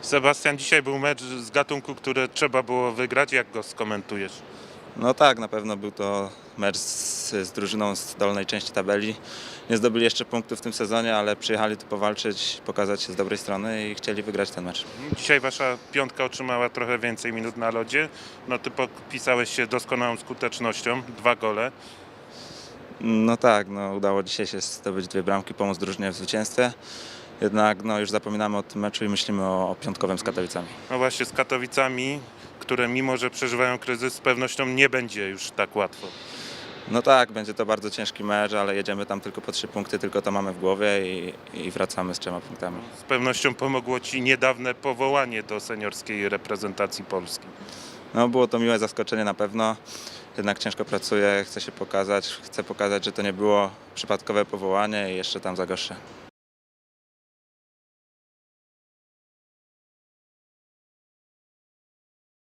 Sebastian, dzisiaj był mecz z gatunku, który trzeba było wygrać. Jak go skomentujesz? No tak, na pewno był to mecz z, z drużyną z dolnej części tabeli. Nie zdobyli jeszcze punktów w tym sezonie, ale przyjechali tu powalczyć, pokazać się z dobrej strony i chcieli wygrać ten mecz. Dzisiaj wasza piątka otrzymała trochę więcej minut na lodzie. No ty podpisałeś się doskonałą skutecznością, dwa gole. No tak, no, udało dzisiaj się zdobyć dwie bramki, pomóc drużynie w zwycięstwie. Jednak no, już zapominamy o tym meczu i myślimy o, o piątkowym z Katowicami. No właśnie z Katowicami, które mimo, że przeżywają kryzys, z pewnością nie będzie już tak łatwo. No tak, będzie to bardzo ciężki mecz, ale jedziemy tam tylko po trzy punkty, tylko to mamy w głowie i, i wracamy z trzema punktami. Z pewnością pomogło ci niedawne powołanie do seniorskiej reprezentacji Polski. No było to miłe zaskoczenie na pewno, jednak ciężko pracuję, chcę się pokazać, chcę pokazać, że to nie było przypadkowe powołanie i jeszcze tam zagoszę.